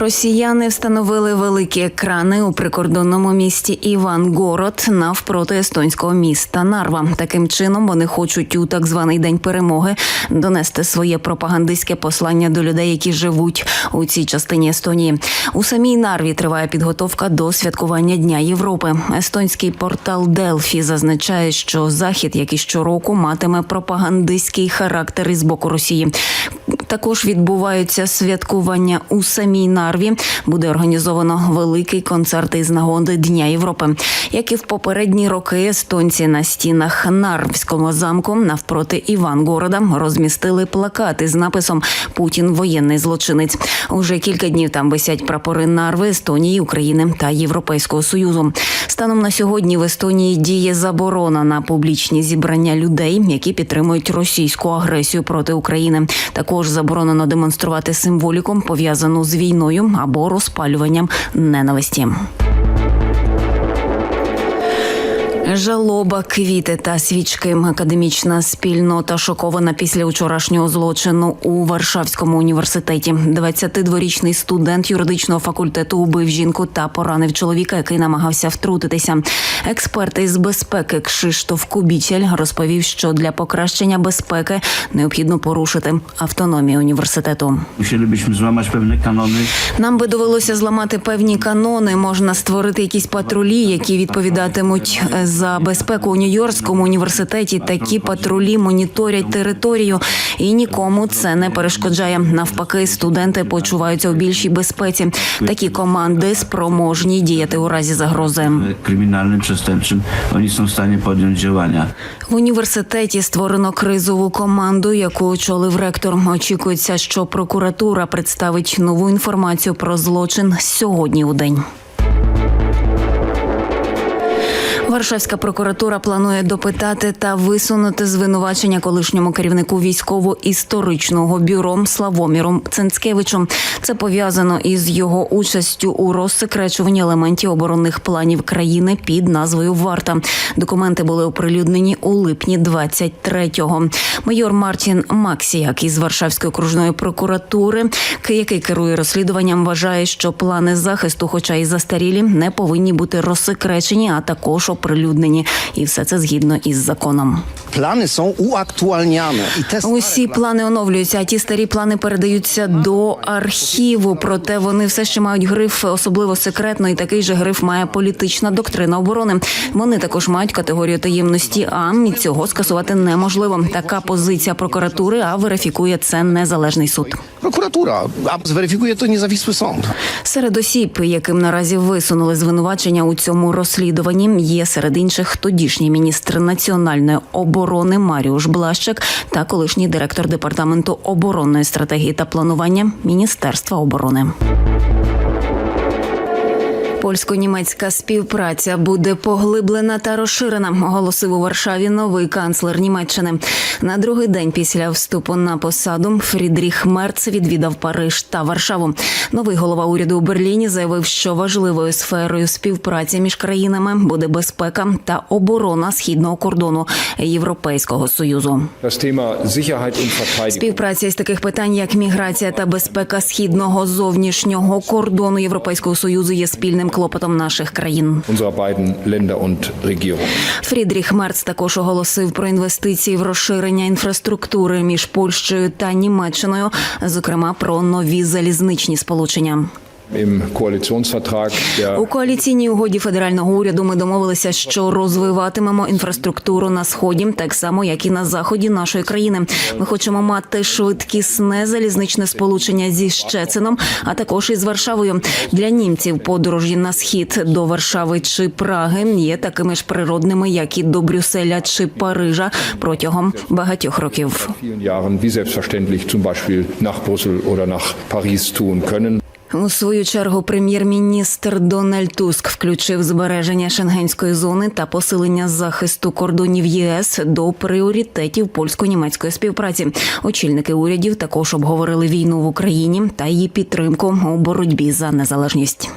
Росіяни встановили великі екрани у прикордонному місті Івангород навпроти естонського міста Нарва. Таким чином вони хочуть у так званий день перемоги донести своє пропагандистське послання до людей, які живуть у цій частині Естонії. У самій Нарві триває підготовка до святкування Дня Європи. Естонський портал Делфі зазначає, що захід, як і щороку, матиме пропагандистський характер із боку Росії. Також відбуваються святкування у самій Нарві. Буде організовано великий концерт із нагоди Дня Європи. Як і в попередні роки, естонці на стінах Нарвського замку навпроти Івангорода розмістили плакати з написом Путін воєнний злочинець. Уже кілька днів там висять прапори Нарви, Естонії, України та Європейського союзу. Станом на сьогодні в Естонії діє заборона на публічні зібрання людей, які підтримують російську агресію проти України. Також заборонено демонструвати символіку пов'язану з війною або розпалюванням ненависті. Жалоба, квіти та свічки. Академічна спільнота шокована після вчорашнього злочину у Варшавському університеті. 22-річний студент юридичного факультету убив жінку та поранив чоловіка, який намагався втрутитися. Експерт із безпеки Кшиштоф Кубічель розповів, що для покращення безпеки необхідно порушити автономію університету. Złamać pewne kanony. Нам би довелося зламати певні канони. Можна створити якісь патрулі, які відповідатимуть е, за безпеку у Нью-Йоркському університеті. Такі патрулі моніторять територію, і нікому це не перешкоджає. Навпаки, студенти почуваються у більшій безпеці. Такі команди спроможні діяти у разі загрози. kryminalnym, przestępczym, oni są w stanie. В університеті створено кризову команду, яку очолив ректор. Очікується, що прокуратура представить нову інформацію про злочин сьогодні у день. Варшавська прокуратура планує допитати та висунути звинувачення колишньому керівнику військово-історичного бюро Славоміром Ценцкевичем. Це пов'язано із його участю у розсекречуванні елементів оборонних планів країни під назвою Варта. Документи були оприлюднені у липні 23-го. Майор Мартін Максіяк із Варшавської окружної прокуратури, який керує розслідуванням, вважає, що плани захисту, хоча й застарілі, не повинні бути розсекречені, а також оприлюднені. І все це згідно із законом. Są uaktualniane i te Усі плани оновлюються, а ті старі плани передаються до архіву. Проте вони все ще мають гриф особливо секретно, і такий же гриф має політична доктрина оборони. Вони також мають категорію таємності. А і цього скасувати неможливо. Така позиція прокуратури, а верифікує це незалежний суд. Prokuratura, а зверифікує то незавісний sąd. Серед осіб, яким наразі висунули звинувачення у цьому розслідуванні, є серед інших тодішній міністр національної оборони Маріуш Блащик та колишній директор департаменту оборонної стратегії та планування Міністерства оборони. Польсько-німецька співпраця буде поглиблена та розширена, оголосив у Варшаві новий канцлер Німеччини. На другий день після вступу на посаду Фрідріх Мерц відвідав Париж та Варшаву. Новий голова уряду у Берліні заявив, що важливою сферою співпраці між країнами буде безпека та оборона східного кордону Європейського союзу. Співпраця із таких питань, як міграція та безпека східного зовнішнього кордону Європейського союзу, є спільним клопотом наших країн. Фрідріх Мерц також оголосив про інвестиції в розширення інфраструктури між Польщею та Німеччиною, зокрема про нові залізничні сполучення. У коаліційній угоді федерального уряду ми домовилися, що розвиватимемо інфраструктуру на сході, так само як і на заході нашої країни. Ми хочемо мати швидкісне залізничне сполучення зі Щецином, а також із Варшавою. Для німців подорожі на схід до Варшави чи Праги є такими ж природними, як і до Брюсселя чи Парижа протягом багатьох років. Jahren wie selbstverständlich zum Beispiel nach Brüssel oder nach Paris tun können. У свою чергу прем'єр-міністр Дональд Туск включив збереження шенгенської зони та посилення захисту кордонів ЄС до пріоритетів польсько-німецької співпраці. Очільники урядів також обговорили війну в Україні та її підтримку у боротьбі за незалежність.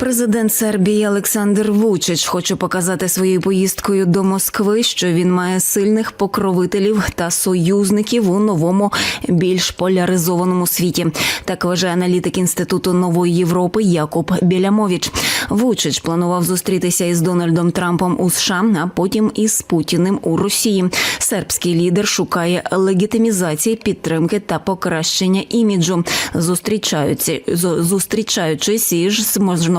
Президент Сербії Олександр Вучич хоче показати своєю поїздкою до Москви, що він має сильних покровителів та союзників у новому, більш поляризованому світі. Так вважає аналітик інституту нової Європи Якуб Білямович. Вучич планував зустрітися із Дональдом Трампом у США, а потім із Путіним у Росії. Сербський лідер шукає легітимізації, підтримки та покращення іміджу. Зустрічаються зустрічаючись із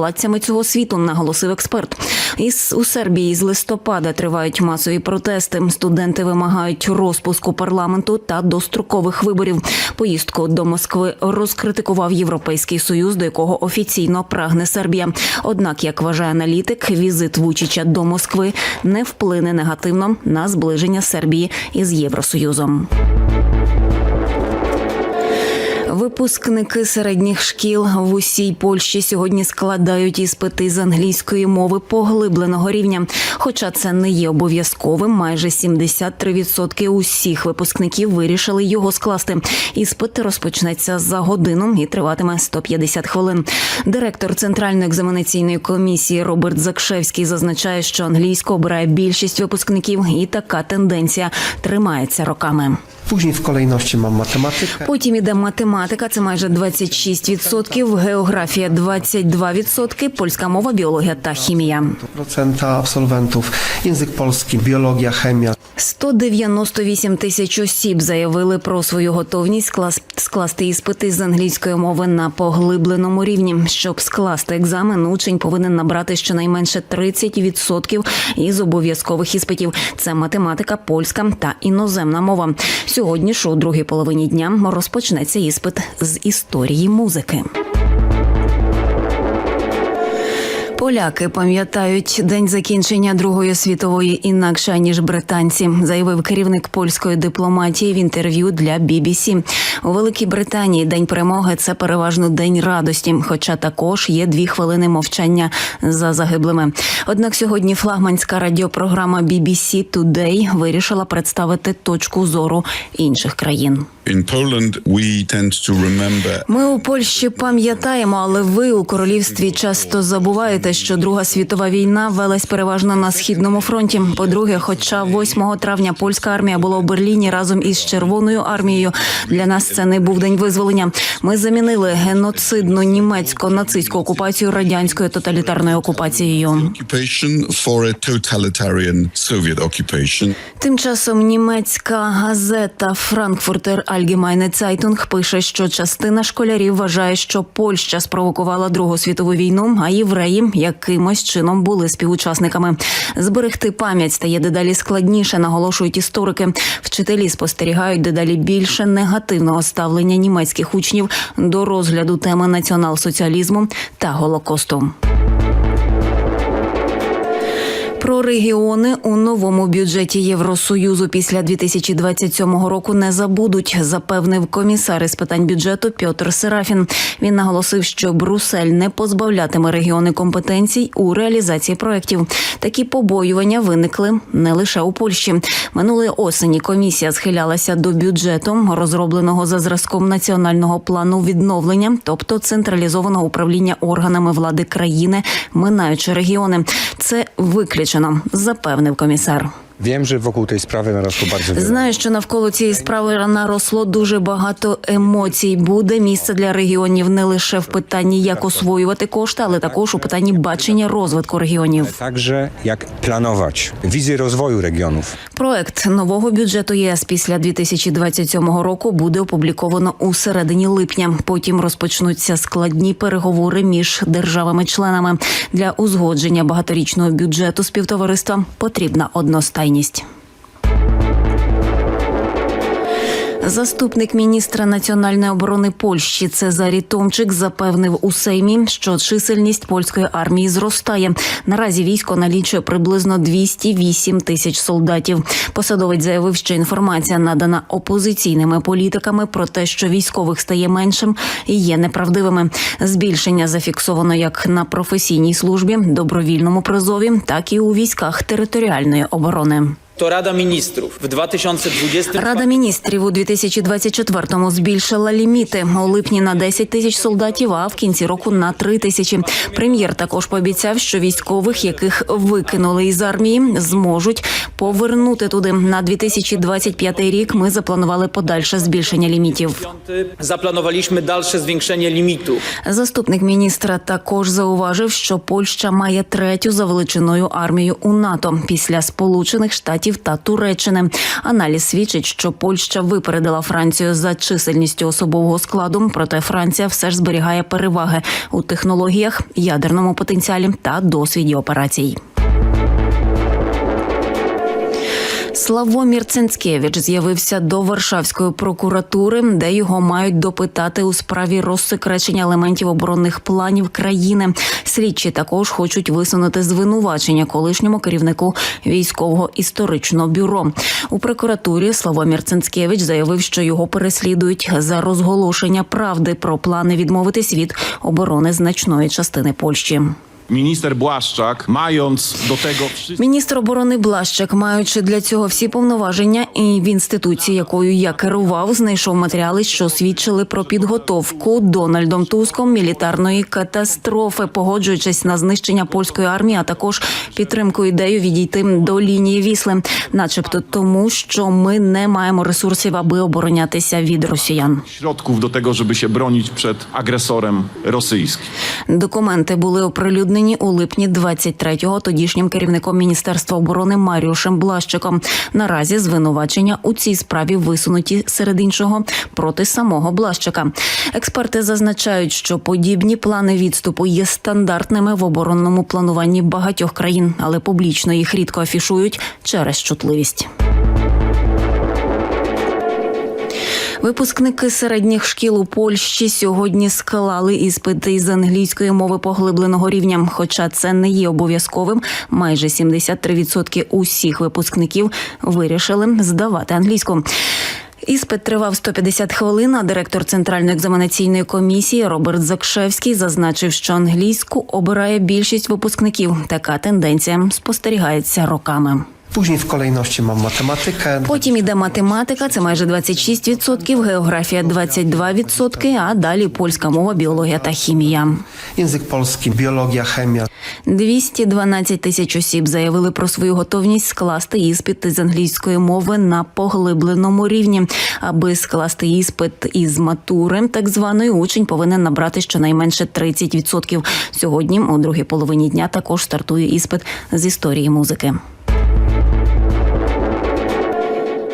можновладцями цього світу, наголосив експерт. Із у Сербії з листопада тривають масові протести. Студенти вимагають розпуску парламенту та дострокових виборів. Поїздку до Москви розкритикував Європейський союз, до якого офіційно прагне Сербія. Однак, як вважає аналітик, візит Вучича до Москви не вплине негативно на зближення Сербії із Євросоюзом. Випускники середніх шкіл в усій Польщі сьогодні складають іспити з англійської мови поглибленого рівня. Хоча це не є обов'язковим, майже 73% усіх випускників вирішили його скласти. Іспит розпочнеться за годину і триватиме 150 хвилин. Директор центральної екзаменаційної комісії Роберт Закшевський зазначає, що англійську обирає більшість випускників, і така тенденція тримається роками. Później w kolejności mam matematykę. Потім іде математика, це майже 26%, географія 22%, польська мова, біологія та хімія. Procenta absolwentów. Język polski, biologia, chemia. 198 тисяч осіб заявили про свою готовність склас- скласти іспити з англійської мови на поглибленому рівні. Щоб скласти екзамен, учень повинен набрати щонайменше 30% із обов'язкових іспитів. Це математика, польська та іноземна мова. Сьогодні ж у другій половині дня розпочнеться іспит з історії музики. Поляки пам'ятають день закінчення Другої світової інакше ніж британці, заявив керівник польської дипломатії в інтерв'ю для BBC. У Великій Британії день перемоги це переважно день радості, хоча також є дві хвилини мовчання за загиблими. Однак сьогодні флагманська радіопрограма BBC Today вирішила представити точку зору інших країн. Ми у Польщі пам'ятаємо, але ви у королівстві часто забуваєте, що Друга світова війна велась переважно на східному фронті. По-друге, хоча 8 травня польська армія була у Берліні разом із Червоною армією. Для нас це не був день визволення. Ми замінили геноцидну німецько-нацистську окупацію радянською тоталітарною окупацією. Тим часом німецька газета Франкфуртер Allgemeine Zeitung пише, що частина школярів вважає, що Польща спровокувала Другу світову війну, а євреї якимось чином були співучасниками. Зберегти пам'ять стає дедалі складніше, наголошують історики. Вчителі спостерігають дедалі більше негативного ставлення німецьких учнів до розгляду теми націонал-соціалізму та голокосту. Про регіони у новому бюджеті Євросоюзу після 2027 року не забудуть, запевнив комісар із питань бюджету Пьотр Серафін. Він наголосив, що Брусель не позбавлятиме регіони компетенцій у реалізації проєктів. Такі побоювання виникли не лише у Польщі. Минулої осені комісія схилялася до бюджету, розробленого за зразком національного плану відновлення, тобто централізованого управління органами влади країни, минаючи регіони. Це виключено, запевнив комісар. Wiem, że wokół tej sprawy narosło bardzo wiele. Знаю, що навколо цієї справи наросло дуже багато емоцій. Буде місце для регіонів не лише в питанні, як освоювати кошти, але також у питанні бачення розвитку регіонів. Także jak planować wizję rozwoju regionów. Проект нового бюджету ЄС після 2027 року буде опубліковано у середині липня. Потім розпочнуться складні переговори між державами-членами для узгодження багаторічного бюджету співтовариства. Потрібна одностайність звичайність. Заступник міністра національної оборони Польщі Цезарі Томчик запевнив у Сеймі, що чисельність польської армії зростає. Наразі військо налічує приблизно 208 тисяч солдатів. Посадовець заявив, що інформація надана опозиційними політиками про те, що військових стає меншим, є неправдивими. Збільшення зафіксовано як на професійній службі, добровільному призові, так і у військах територіальної оборони. To Rada Ministrów w 2020 Рада міністрів у 2024-му збільшила ліміти у липні на 10 тисяч солдатів, а в кінці року на 3 тисячі. Прем'єр також пообіцяв, що військових, яких викинули із армії, зможуть повернути туди. На 2025 рік ми запланували подальше збільшення лімітів. zaplanowaliśmy dalsze zwiększenie limitu. Заступник міністра також зауважив, що Польща має третю за величиною армію у НАТО після Сполучених Штатів та Туреччини. Аналіз свідчить, що Польща випередила Францію за чисельністю особового складу, проте Франція все ж зберігає переваги у технологіях, ядерному потенціалі та досвіді операцій. Славомір Цинцкевич з'явився до Варшавської прокуратури, де його мають допитати у справі розсекречення елементів оборонних планів країни. Слідчі також хочуть висунути звинувачення колишньому керівнику військового історичного бюро. У прокуратурі Славомір Цинцкевич заявив, що його переслідують за розголошення правди про плани відмовитись від оборони значної частини Польщі. Błaszczak, mając do tego wszystko. Міністр оборони Блащак, маючи для цього всі повноваження, і в інституції, якою я керував, знайшов матеріали, що свідчили про підготовку Дональдом Туском мілітарної катастрофи, погоджуючись на знищення польської армії, а також підтримку ідею відійти до лінії Вісли, начебто тому, що ми не маємо ресурсів, аби оборонятися від росіян. środków do tego, żeby się bronić przed agresorem rosyjskim. Документи були оприлюднені у липні 23-го тодішнім керівником міністерства оборони Маріушем Блащиком. Наразі звинувачення у цій справі висунуті серед іншого проти самого Блащика. Експерти зазначають, що подібні плани відступу є стандартними в оборонному плануванні багатьох країн, але публічно їх рідко афішують через чутливість. Випускники середніх шкіл у Польщі сьогодні склали іспити із англійської мови поглибленого рівня. Хоча це не є обов'язковим, майже 73% усіх випускників вирішили здавати англійську. Іспит тривав 150 хвилин. А директор центральної екзаменаційної комісії Роберт Закшевський зазначив, що англійську обирає більшість випускників. Така тенденція спостерігається роками. Później w kolejności mam matematykę. Потім іде математика, це майже 26%, географія 22%, а далі польська мова, біологія та хімія. Język polski, biologia, chemia. 212 тисяч осіб заявили про свою готовність скласти іспит з англійської мови на поглибленому рівні. Аби скласти іспит із матури, так званої учень повинен набрати щонайменше 30%. Сьогодні, у другій половині дня, також стартує іспит з історії музики.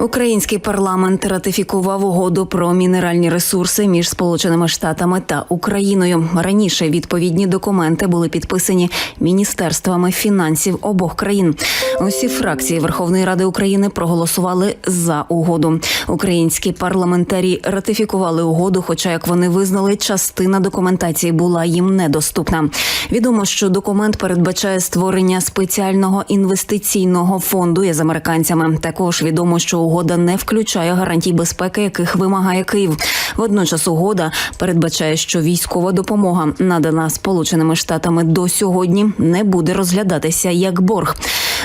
Український парламент ратифікував угоду про мінеральні ресурси між Сполученими Штатами та Україною. Раніше відповідні документи були підписані міністерствами фінансів обох країн. Усі фракції Верховної Ради України проголосували за угоду. Українські парламентарі ратифікували угоду, хоча як вони визнали, частина документації була їм недоступна. Відомо, що документ передбачає створення спеціального інвестиційного фонду із американцями. Також відомо, що угода не включає гарантій безпеки, яких вимагає Київ. Водночас угода передбачає, що військова допомога, надана Сполученими Штатами до сьогодні, не буде розглядатися як борг.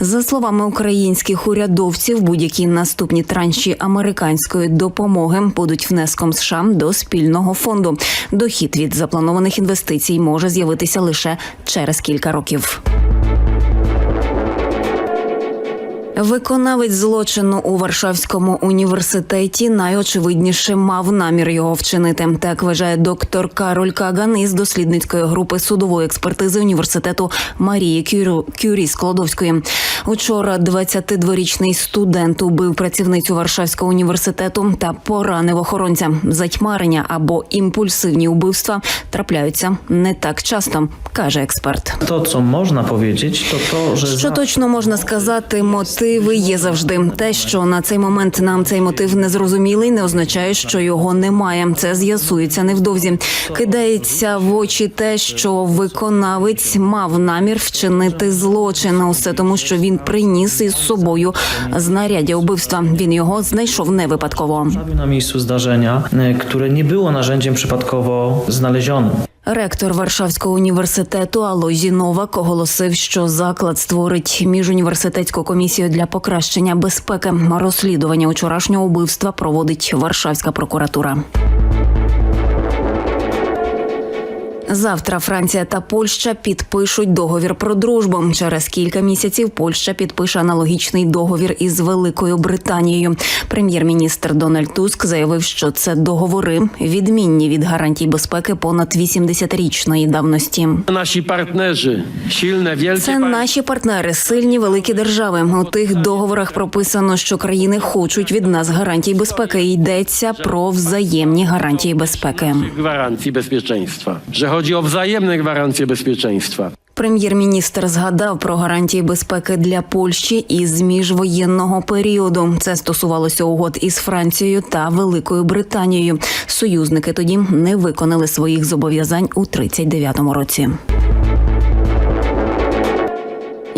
За словами українських урядовців, будь-які наступні транші американської допомоги будуть внеском США до спільного фонду. Дохід від запланованих інвестицій може з'явитися лише через кілька років. Виконавець злочину у Варшавському університеті найочевидніше мав намір його вчинити. Так вважає доктор Кароль Каган із дослідницької групи судової експертизи університету Марії Кюрю Кюрі Складовської. Учора 22-річний студент убив працівницю Варшавського університету та поранив охоронця. Затьмарення або імпульсивні убивства трапляються не так часто, каже експерт. Co można powiedzieć, to to, że Що точно можна сказати, мотиви є завжди. Те, що на цей момент нам цей мотив не зрозумілий, не означає, що його немає. Це з'ясується невдовзі. Кидається в очі те, що виконавець мав намір вчинити злочин. Усе тому, що він приніс із собою знаряддя убивства. Він його znайшов не випадково. miejscu zdarzenia, e, które nie było narzędziem przypadkowo znalezionym. Ректор Варшавського університету Алозі Новак оголосив, що заклад створить міжуніверситетську комісію для покращення безпеки. Розслідування учорашнього вбивства проводить Варшавська прокуратура. Завтра Франція та Польща підпишуть договір про дружбу. Через кілька місяців Польща підпише аналогічний договір із Великою Британією. Прем'єр-міністр Дональд Туск заявив, що це договори відмінні від гарантій безпеки понад 80-річної давності. Silne, wielkie Це наші партнери, сильні великі держави. У тих договорах прописано, що країни хочуть від нас гарантій безпеки. Йдеться про взаємні гарантії безпеки. gwarancji bezpieczeństwa. Chodzi o wzajemne gwarancje bezpieczeństwa. Прем'єр-міністр згадав про гарантії безпеки для Польщі із міжвоєнного періоду. Це стосувалося угод із Францією та Великою Британією. Союзники тоді не виконали своїх зобов'язань у 39-му році.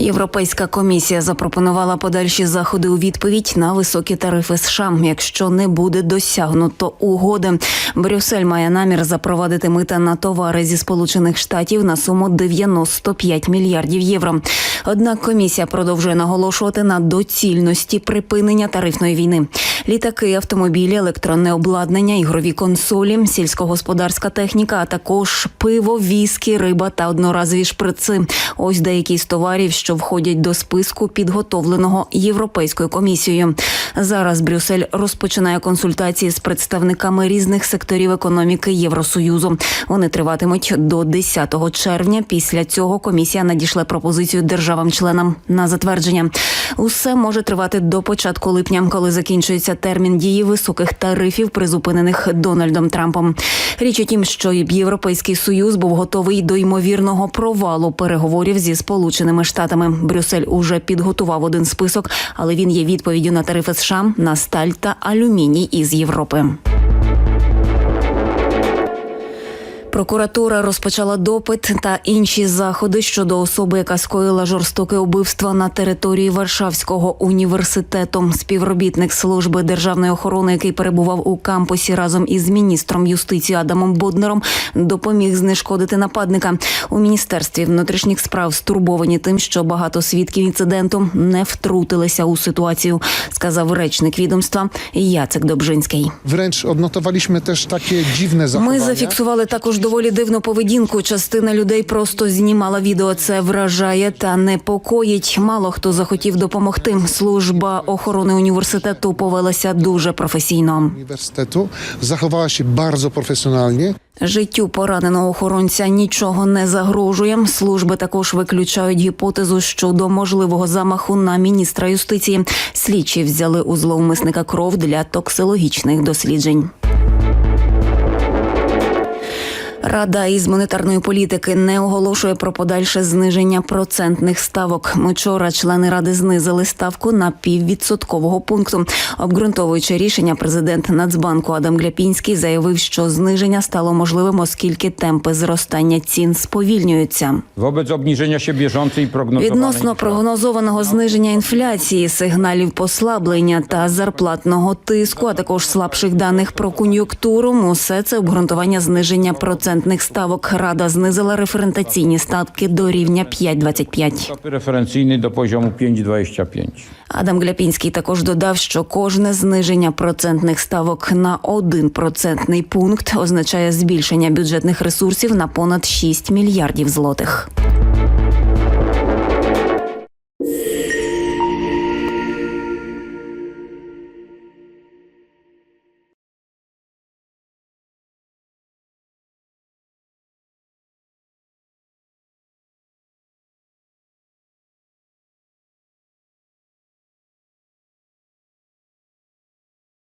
Європейська комісія запропонувала подальші заходи у відповідь на високі тарифи США, якщо не буде досягнуто угоди. Брюссель має намір запровадити мита на товари зі сполучених штатів на суму 95 мільярдів євро. Однак комісія продовжує наголошувати на доцільності припинення тарифної війни. Літаки, автомобілі, електронне обладнання, ігрові консолі, сільськогосподарська техніка, а також пиво, віскі, риба та одноразові шприци. Ось деякі з товарів, що входять до списку підготовленого Європейською комісією. Зараз Брюссель розпочинає консультації з представниками різних секторів економіки Євросоюзу. Вони триватимуть до 10 червня. Після цього комісія надішле пропозицію державам-членам на затвердження. Усе може тривати до початку липня, коли закінчується термін дії високих тарифів, призупинених Дональдом Трампом. Річ у тім, що Європейський союз був готовий до ймовірного провалу переговорів зі сполученими штатами. Брюссель уже підготував один список, але він є відповіддю на тарифи США на сталь та алюміній із Європи. Прокуратура розпочала допит та інші заходи щодо особи, яка скоїла жорстоке убивство на території Варшавського університету. Співробітник служби державної охорони, який перебував у кампусі разом із міністром юстиції Адамом Боднером, допоміг знешкодити нападника. У міністерстві внутрішніх справ стурбовані тим, що багато свідків інциденту не втрутилися у ситуацію, сказав речник відомства Яцек Добжинський. Wręcz odnotowaliśmy też takie dziwne Ми зафіксували також доволі дивну поведінку. Частина людей просто знімала відео. Це вражає та непокоїть. Мало хто захотів допомогти. Служба охорони університету повелася дуже професійно. Zachowała się bardzo profesjonalnie. Життю пораненого охоронця нічого не загрожує. Служби також виключають гіпотезу щодо можливого замаху на міністра юстиції. Слідчі взяли у зловмисника кров для токсилогічних досліджень. Рада із монетарної політики не оголошує про подальше зниження процентних ставок. Вчора члени ради знизили ставку на піввідсоткового пункту. Обґрунтовуючи рішення, президент Нацбанку Адам Гляпінський заявив, що зниження стало можливим, оскільки темпи зростання цін сповільнюються. Obniżenia się bieżącej prognozowanej Відносно прогнозованого зниження інфляції, сигналів послаблення та зарплатного тиску, а також слабших даних про кон'юнктуру, усе це обґрунтування зниження процентних ставок. Рада знизила референтаційні ставки до рівня 5,25. Референційний do poziomu 5,25. Адам Гляпінський також додав, що кожне зниження процентних ставок на один процентний пункт означає збільшення бюджетних ресурсів на понад 6 мільярдів злотих.